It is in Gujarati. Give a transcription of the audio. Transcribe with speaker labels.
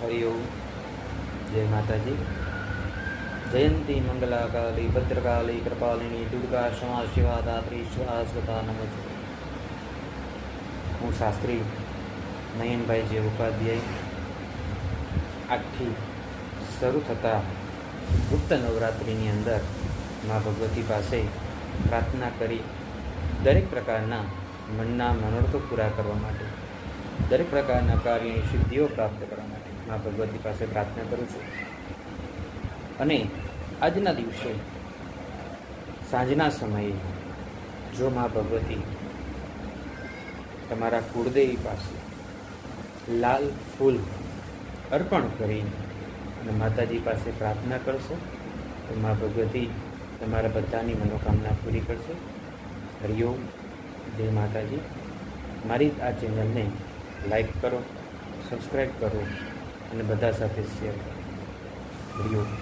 Speaker 1: હરિઓમ જય માતાજી જયંતી મંગલાકાલી ભદ્રકાલી કૃપાલિની દુર્ગા ક્ષમા શિવા દાત્રી સ્વાસ્વતા નમસ્તે હું શાસ્ત્રી નયનભાઈ જે ઉપાધ્યાય આજથી શરૂ થતા ગુપ્ત નવરાત્રિની અંદર મા ભગવતી પાસે પ્રાર્થના કરી દરેક પ્રકારના મનના મનોરથો પૂરા કરવા માટે દરેક પ્રકારના કાર્યની સિદ્ધિઓ પ્રાપ્ત કરવા માટે મા ભગવતી પાસે પ્રાર્થના કરું છું. અને આજના દિવસે, સાંજના સમયે, જો મા ભગવતી તમારા કુળદેવી પાસે લાલ ફૂલ અર્પણ કરી અને માતાજી પાસે પ્રાર્થના કરશો, તો મા ભગવતી તમારા બધાની મનોકામના પૂરી કરશે. હરિઓમ જય માતાજી. મારી આ ચેનલને લાઈક કરો સબસ્ક્રાઈબ કરો અને બધા સાથે શેર હરિઓમ